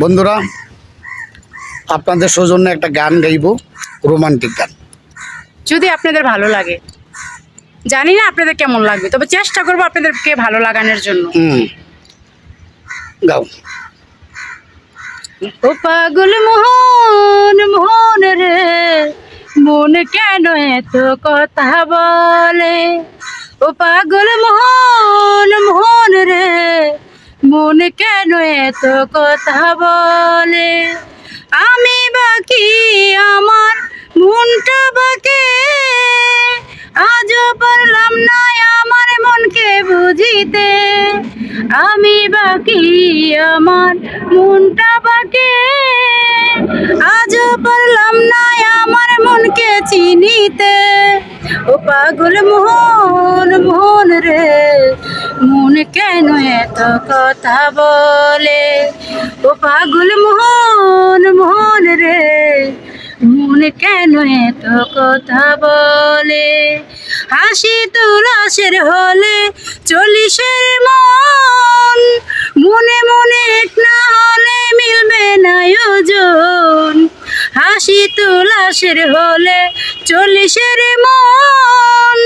বন্ধুরা আপনাদের সৌজন্য একটা গান গাইব রোমান্টিক গান। যদি আপনাদের ভালো লাগে। জানি না আপনাদের কেমন লাগবে তবে চেষ্টা করব আপনাদেরকে ভালো লাগানোর জন্য। গাও। ও পাগল মোহন মোহন রে মন কেন এত কথা বলে? ও পাগল মোহন কেন এত কথা বলে? আমি বাকি আমার মনটা বাকে আজও পারলাম না আমার মনকে বুঝিতে। আমি বাকি আমার মনটা বাকে আজও পারলাম না আমার মনকে চিনিতে। ও পাগল মোহন মোহন কেন এত কথা বলে? ও পাগল মোহন মোহন রে, মন কেন এত কথা বলে? হাসি তুলাসের হলে চল্লিশের মন, মনে মনে না হলে মিলবে না ওজন হাসি তুলাসের হলে চল্লিশের মন,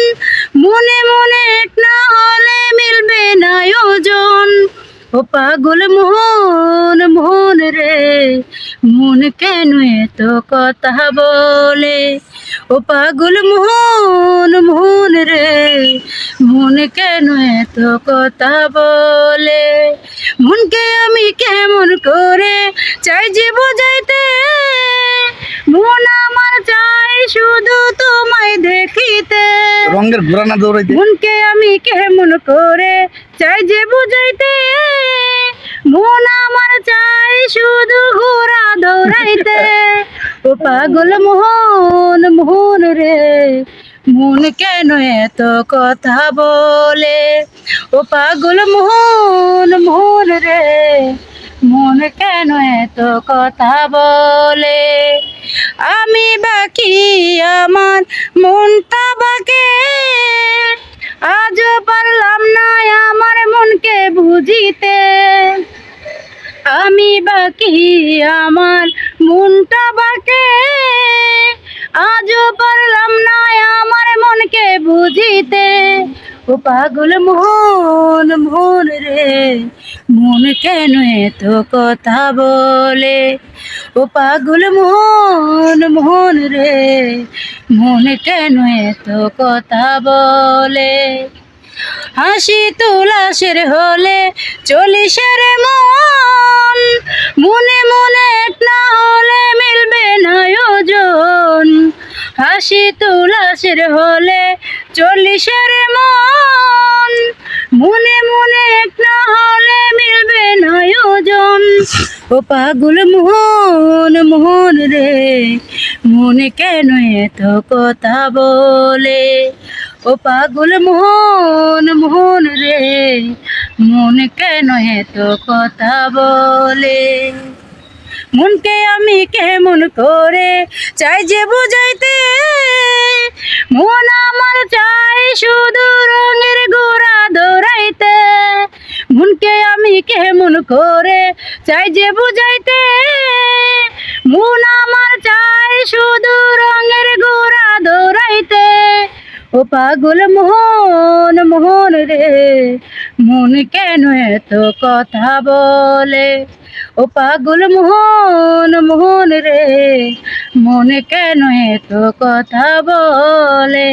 মনে মনে না হলে ও পাগল মোহন মোহন রে মন কেন এত কথা বলে? ও পাগল মোহন মোহন রে মন কেন এত কথা বলে? মনকে আমি কেমন করে চাই যে বোঝাইতে? মন আমার চাই শুধু তোমায় দেখিতে। রঙের ঘোরানা দৌড়াইতে? মনকে আমি কেমন করে চাই যে বুঝাইতে? মন আমার চাই শুধু ঘোরা দৌড়াইতে ও পাগল মোহন মোহন রে, মন কেন এত কথা বলে? ও পাগল মোহন মোহন রে, মন কেন এত কথা বলে? আমি বাকি আমার মনটা বাকে। আজও পারলাম না আমার মনকে বুঝিতে। আমি বাকি, আমার মনটা বাকে। আজও পারলাম না আমার মনকে বুঝিতে। ও পাগল মোহন মোহন রে, মন কেন এত কথা বলে? ও পাগল মোহন মোহন রে, মন কেন এত কথা বলে? হাসি তুলাসের হলে চল্লিশের মন তুলাসের হলে চল্লিশের মন। মনে মনে এক না হলে মিলবে না ওজন ও পাগল মোহন মোহন রে, মনে কেন এত কথা বলে? ও পাগল মোহন মোহন রে, মন কেন এত কথা বলে? মনকে আমি কেমন করে চাই যে বুঝাইতে? মন আমার চাই শুধু রঙের গোড়া দৌড়াইতে মনকে আমি কেমন করে চাই যে বুঝাইতে? মন আমার চাই শুধু রঙের গোড়া দৌড়াইতে ও পাগল মোহন মোহন রে মন কেন এত কথা বলে? ও পাগল মোহন মোহন রে, মন কেন এত কথা বলে?